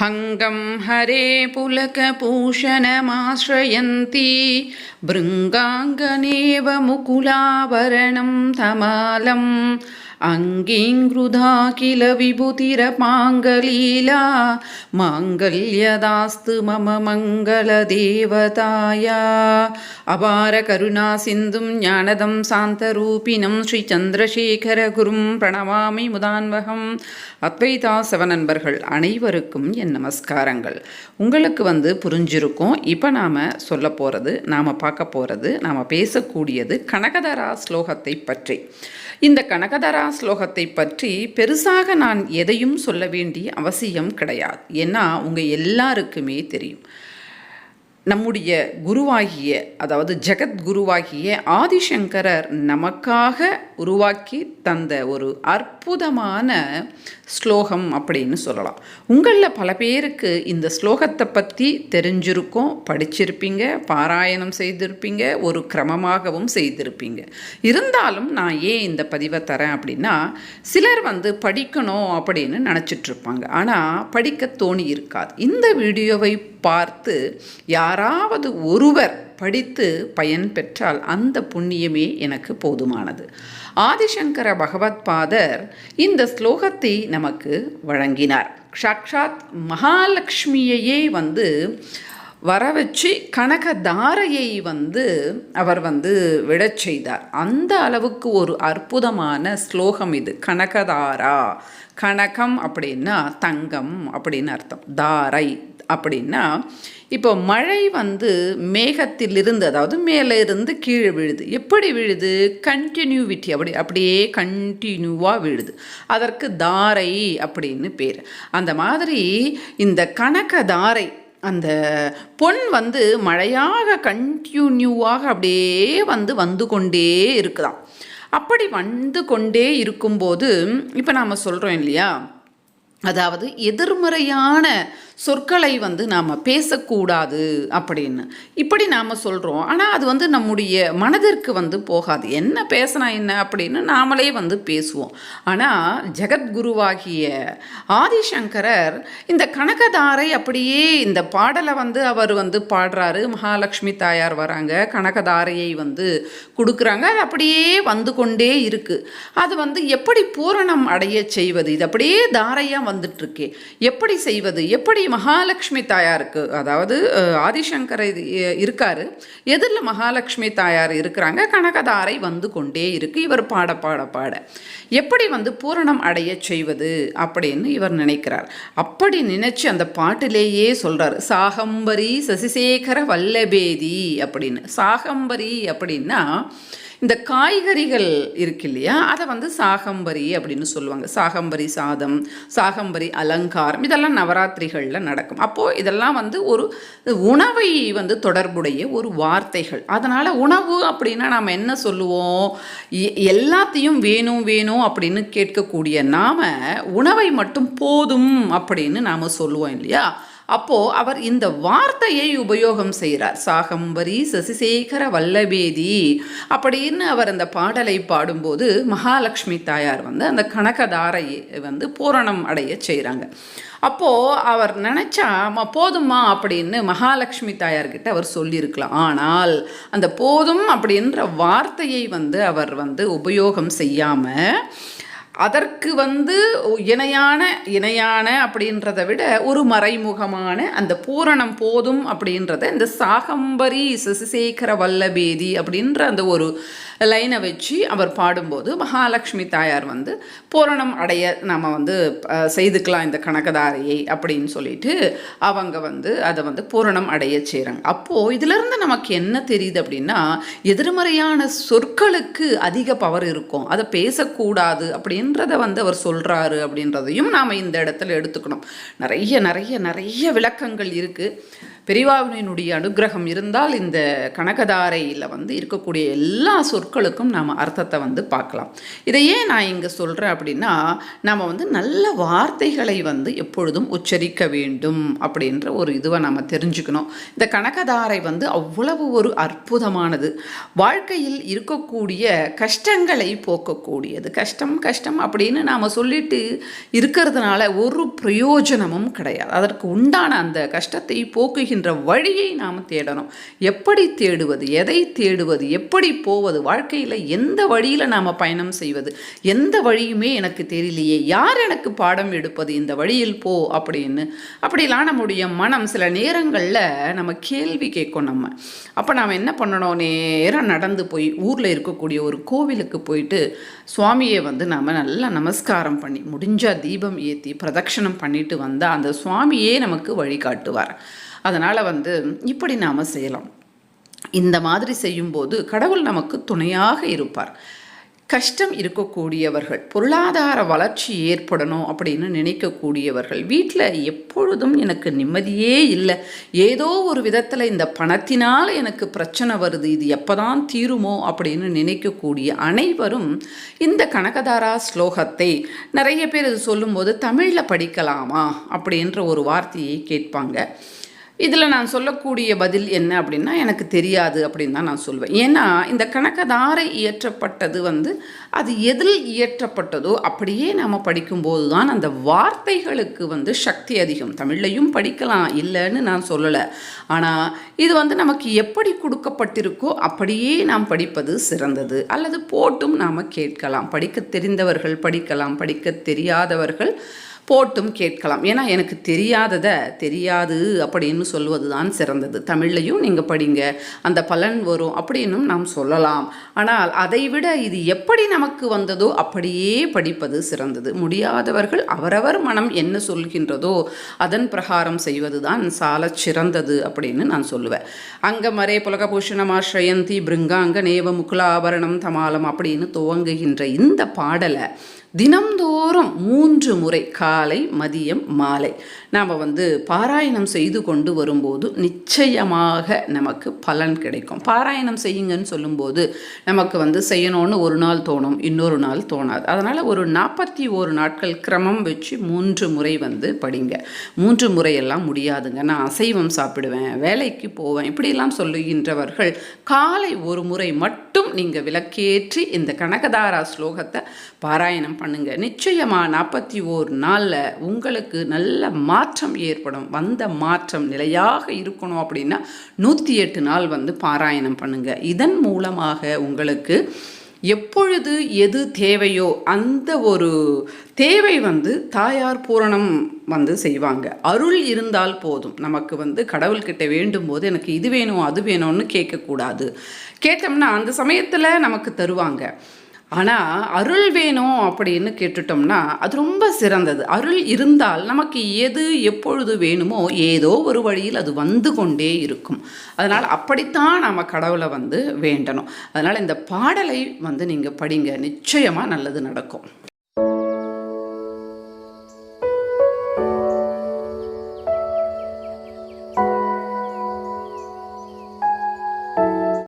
हङ्गं हरे पुलकभूषणमाश्रयन्ती भृङ्गाङ्गनेव मुकुलाभरणं तमालम् अङ्गीङ्कृधा किल विभूतिरपाङ्गलीला माङ्गल्यदास्तु मम मङ्गलदेवताया அபார கருணா சிந்தும் ஞானதம் சாந்தரூபினம் ஸ்ரீ சந்திரசேகரகுரும் பிரணவாமி முதான்வகம் அத்வைதா நண்பர்கள் அனைவருக்கும் என் நமஸ்காரங்கள் உங்களுக்கு வந்து புரிஞ்சிருக்கும் இப்போ நாம் சொல்ல போகிறது நாம் பார்க்க போகிறது நாம் பேசக்கூடியது கனகதரா ஸ்லோகத்தை பற்றி இந்த கனகதரா ஸ்லோகத்தை பற்றி பெருசாக நான் எதையும் சொல்ல வேண்டிய அவசியம் கிடையாது. ஏன்னா உங்கள் எல்லாருக்குமே தெரியும். நம்முடைய குருவாகிய அதாவது ஜெகத் குருவாகிய ஆதிசங்கரர் நமக்காக உருவாக்கி தந்த ஒரு அற்புதமான ஸ்லோகம் அப்படின்னு சொல்லலாம். உங்களில் பல பேருக்கு இந்த ஸ்லோகத்தை பற்றி தெரிஞ்சிருக்கும் படிச்சிருப்பீங்க பாராயணம் செய்திருப்பீங்க ஒரு கிரமமாகவும் செய்திருப்பீங்க. இருந்தாலும் நான் ஏன் இந்த பதிவை தரேன் அப்படின்னா சிலர் வந்து படிக்கணும் அப்படின்னு நினச்சிட்ருப்பாங்க ஆனால் படிக்க தோணி இருக்காது. இந்த வீடியோவை பார்த்து யாராவது ஒருவர் படித்து பயன் பெற்றால் அந்த புண்ணியமே எனக்கு போதுமானது. ஆதிசங்கர பகவத் பாதர் இந்த ஸ்லோகத்தை நமக்கு வழங்கினார். சாக்ஷாத் மகாலட்சுமியையே வந்து வர வச்சு கனகதாரையை வந்து அவர் வந்து விடச் செய்தார். அந்த அளவுக்கு ஒரு அற்புதமான ஸ்லோகம் இது. கனகதாரா கனகம் அப்படின்னா தங்கம் அப்படின்னு அர்த்தம். தாரை. அப்படின்னா இப்போ மழை வந்து மேகத்திலிருந்து அதாவது மேலே இருந்து கீழே விழுது. எப்படி விழுது? கண்டினியூவிட்டி அப்படி அப்படியே கண்டினியூவாக விழுது. அதற்கு தாரை அப்படின்னு பேர். அந்த மாதிரி இந்த கணக்க தாரை அந்த பொன் வந்து மழையாக கண்டினியூவாக அப்படியே வந்து வந்து கொண்டே இருக்குதாம் அப்படி வந்து கொண்டே இருக்கும்போது இப்போ நாம் சொல்கிறோம் இல்லையா? அதாவது எதிர்மறையான சொற்களை வந்து நாம் பேசக்கூடாது அப்படின்னு. இப்படி நாம் சொல்கிறோம் ஆனால் அது வந்து நம்முடைய மனதிற்கு வந்து போகாது. என்ன பேசினா என்ன அப்படின்னு நாமளே வந்து பேசுவோம். ஆனால் ஜெகத்குருவாகிய ஆதிசங்கரர் இந்த கனகதாரை அப்படியே இந்த பாடலை வந்து அவர் வந்து பாடுறாரு. மகாலட்சுமி தாயார் வராங்க. கனகதாரையை வந்து கொடுக்குறாங்க. அது அப்படியே வந்து கொண்டே இருக்குது அது வந்து எப்படி பூரணம் அடைய செய்வது? இது அப்படியே தாரையாக வந்துட்டுருக்கே எப்படி செய்வது? எப்படி மகாலட்சுமி தாயாருக்கு அதாவது ஆதிசங்கர் இருக்கார். எதிரில் மகாலட்சுமி தாயார் இருக்கிறாங்க. கனகதாரை வந்து கொண்டே இருக்கு. இவர் பாட பாட பாட. எப்படி வந்து பூரணம் அடைய செய்வது அப்படின்னு இவர் நினைக்கிறார். அப்படி நினச்சி அந்த பாட்டிலேயே சொல்கிறார் சாகம்பரி சசிசேகர வல்லபேதி அப்படின்னு. சாகம்பரி அப்படின்னா இந்த காய்கறிகள் இருக்கு இல்லையா அதை வந்து சாகம்பரி அப்படின்னு சொல்லுவாங்க. சாகம்பரி சாதம் சாகம்பரி அலங்காரம் இதெல்லாம் நவராத்திரிகளில் நடக்கும். அப்போது இதெல்லாம் வந்து ஒரு உணவை வந்து தொடர்புடைய ஒரு வார்த்தைகள். அதனால் உணவு அப்படின்னா நாம் என்ன சொல்லுவோம்? எல்லாத்தையும் வேணும் வேணும் அப்படின்னு கேட்கக்கூடிய நாம் உணவை மட்டும் போதும் அப்படின்னு நாம் சொல்லுவோம் இல்லையா? அப்போது அவர் இந்த வார்த்தையை உபயோகம் செய்கிறார். சாகம்பரி சசிசேகர வல்லபேதி. அப்படின்னு அவர் அந்த பாடலை பாடும்போது மகாலட்சுமி தாயார் வந்து அந்த கனகதாரையை வந்து பூரணம் அடைய செய்கிறாங்க. அப்போது அவர் நினச்சா போதுமா அப்படின்னு மகாலட்சுமி தாயார்கிட்ட அவர் சொல்லியிருக்கலாம். ஆனால் அந்த போதும் அப்படின்ற வார்த்தையை வந்து அவர் வந்து உபயோகம் செய்யாமல் அதற்கு வந்து இணையான இணையான அப்படின்றத விட ஒரு மறைமுகமான அந்த பூரணம் போதும் அப்படின்றத இந்த சாகம்பரி சசிசேகர வல்லபேதி அப்படின்ற அந்த ஒரு லைனை வச்சு அவர் பாடும்போது மகாலட்சுமி தாயார் வந்து பூரணம் அடைய நாம் வந்து செய்துக்கலாம் இந்த கணக்கதாரையை அப்படின்னு சொல்லிட்டு அவங்க வந்து அதை வந்து பூரணம் அடைய செய்கிறாங்க அப்போது இதிலிருந்து நமக்கு என்ன தெரியுது அப்படின்னா எதிர்மறையான சொற்களுக்கு அதிக பவர் இருக்கும். அதை பேசக்கூடாது அப்படின்றத வந்து அவர் சொல்கிறாரு அப்படின்றதையும் நாம் இந்த இடத்துல எடுத்துக்கணும். நிறைய நிறைய நிறைய விளக்கங்கள் இருக்குது பெரியவாவினுடைய அனுகிரகம் இருந்தால் இந்த கனகதாரையில் வந்து இருக்கக்கூடிய எல்லா சொற்களுக்கும் நாம் அர்த்தத்தை வந்து பார்க்கலாம். இதை ஏன் நான் இங்கே சொல்கிறேன் அப்படின்னா நம்ம வந்து நல்ல வார்த்தைகளை வந்து எப்பொழுதும் உச்சரிக்க வேண்டும் அப்படின்ற ஒரு இதுவை நம்ம தெரிஞ்சுக்கணும். இந்த கனகதாரை வந்து அவ்வளவு ஒரு அற்புதமானது. வாழ்க்கையில் இருக்கக்கூடிய கஷ்டங்களை போக்கக்கூடியது. கஷ்டம் கஷ்டம் அப்படின்னு நாம் சொல்லிட்டு இருக்கிறதுனால ஒரு பிரயோஜனமும் கிடையாது. அதற்கு உண்டான அந்த கஷ்டத்தை போக்கு போக்குகின்ற வழியை நாம் தேடணும். எப்படி தேடுவது எதை தேடுவது எப்படி போவது வாழ்க்கையில் எந்த வழியில் நாம் பயணம் செய்வது எந்த வழியுமே எனக்கு தெரியலையே யார் எனக்கு பாடம் எடுப்பது இந்த வழியில் போ அப்படின்னு. அப்படிலாம் நம்முடைய மனம் சில நேரங்களில் நம்ம கேள்வி கேட்கும் நம்ம. அப்போ நாம் என்ன பண்ணணும்? நேராக நடந்து போய் ஊரில் இருக்கக்கூடிய ஒரு கோவிலுக்கு போயிட்டு சுவாமியை வந்து நாம் நல்லா நமஸ்காரம் பண்ணி முடிஞ்சால் தீபம் ஏற்றி பிரதட்சணம் பண்ணிட்டு வந்தால் அந்த சுவாமியே நமக்கு வழிகாட்டுவார். அதனால் வந்து இப்படி நாம் செய்யலாம். இந்த மாதிரி செய்யும்போது கடவுள் நமக்கு துணையாக இருப்பார். கஷ்டம் இருக்கக்கூடியவர்கள் பொருளாதார வளர்ச்சி ஏற்படணும் அப்படின்னு நினைக்கக்கூடியவர்கள் வீட்டில் எப்பொழுதும் எனக்கு நிம்மதியே இல்லை. ஏதோ ஒரு விதத்தில் இந்த பணத்தினால் எனக்கு பிரச்சனை வருது இது எப்போதான் தீருமோ அப்படின்னு நினைக்கக்கூடிய அனைவரும் இந்த கனகதாரா ஸ்லோகத்தை நிறைய பேர் இது சொல்லும்போது தமிழில் படிக்கலாமா? அப்படின்ற ஒரு வார்த்தையை கேட்பாங்க. இதில் நான் சொல்லக்கூடிய பதில் என்ன அப்படின்னா எனக்கு தெரியாது அப்படின்னு தான் நான் சொல்வேன். ஏன்னா இந்த கணக்கதாரை இயற்றப்பட்டது வந்து அது எதில் இயற்றப்பட்டதோ அப்படியே நாம் படிக்கும்போது தான் அந்த வார்த்தைகளுக்கு வந்து சக்தி அதிகம். தமிழ்லையும் படிக்கலாம் இல்லைன்னு நான் சொல்லலை. ஆனால் இது வந்து நமக்கு எப்படி கொடுக்கப்பட்டிருக்கோ அப்படியே நாம் படிப்பது சிறந்தது. அல்லது போட்டும் நாம் கேட்கலாம். படிக்க தெரிந்தவர்கள் படிக்கலாம். படிக்க தெரியாதவர்கள் போட்டும் கேட்கலாம். ஏன்னா எனக்கு தெரியாததை தெரியாது அப்படின்னு சொல்வது தான் சிறந்தது. தமிழ்லையும் நீங்கள் படிங்க. அந்த பலன் வரும் அப்படின்னும் நாம் சொல்லலாம். ஆனால் அதைவிட இது எப்படி நமக்கு வந்ததோ அப்படியே படிப்பது சிறந்தது. முடியாதவர்கள் அவரவர் மனம் என்ன சொல்கின்றதோ அதன் பிரகாரம் செய்வது தான் சால சிறந்தது அப்படின்னு நான் சொல்லுவேன். அங்கமரே புலகபூஷணமாஸ்ரயந்தி பிருங்காங்க நேவ முகுலாபரணம் தமாலம் அப்படின்னு துவங்குகின்ற இந்த பாடலை தினம்தோறும் மூன்று முறை காலை மதியம் மாலை. நாம் வந்து பாராயணம் செய்து கொண்டு வரும்போது நிச்சயமாக நமக்கு பலன் கிடைக்கும். பாராயணம் செய்யுங்கன்னு சொல்லும்போது நமக்கு வந்து செய்யணும்னு ஒரு நாள் தோணும் இன்னொரு நாள் தோணாது. அதனால் ஒரு நாற்பத்தி ஓரு நாட்கள் கிரமம் வச்சு மூன்று முறை வந்து படிங்க. மூன்று முறையெல்லாம் முடியாதுங்க. நான் அசைவம் சாப்பிடுவேன் வேலைக்கு போவேன் இப்படிலாம் சொல்லுகின்றவர்கள் காலை ஒரு முறை மட்டும் நீங்கள் விளக்கேற்றி இந்த கனகதாரா ஸ்லோகத்தை பாராயணம் பண்ணுங்கள் நிச்சயமாக நாற்பத்தி ஓர் நாளில் உங்களுக்கு நல்ல மாற்றம் ஏற்படும். வந்த மாற்றம் நிலையாக இருக்கணும் அப்படின்னா நூற்றி எட்டு நாள் வந்து பாராயணம் பண்ணுங்கள் இதன் மூலமாக உங்களுக்கு எப்பொழுது எது தேவையோ அந்த ஒரு தேவை வந்து தாயார் பூரணம் வந்து செய்வாங்க. அருள் இருந்தால் போதும். நமக்கு வந்து கடவுள்கிட்ட வேண்டும் போது எனக்கு இது வேணும் அது வேணும்னு கேட்கக்கூடாது. கேட்டோம்னா அந்த சமயத்தில் நமக்கு தருவாங்க. ஆனால் அருள் வேணும் அப்படின்னு கேட்டுட்டோம்னா அது ரொம்ப சிறந்தது. அருள் இருந்தால் நமக்கு எது எப்பொழுது வேணுமோ ஏதோ ஒரு வழியில் அது வந்து கொண்டே இருக்கும். அதனால் அப்படித்தான் நம்ம கடவுளை வந்து வேண்டணும். அதனால் இந்த பாடலை வந்து நீங்கள் படிங்க. நிச்சயமாக நல்லது நடக்கும்.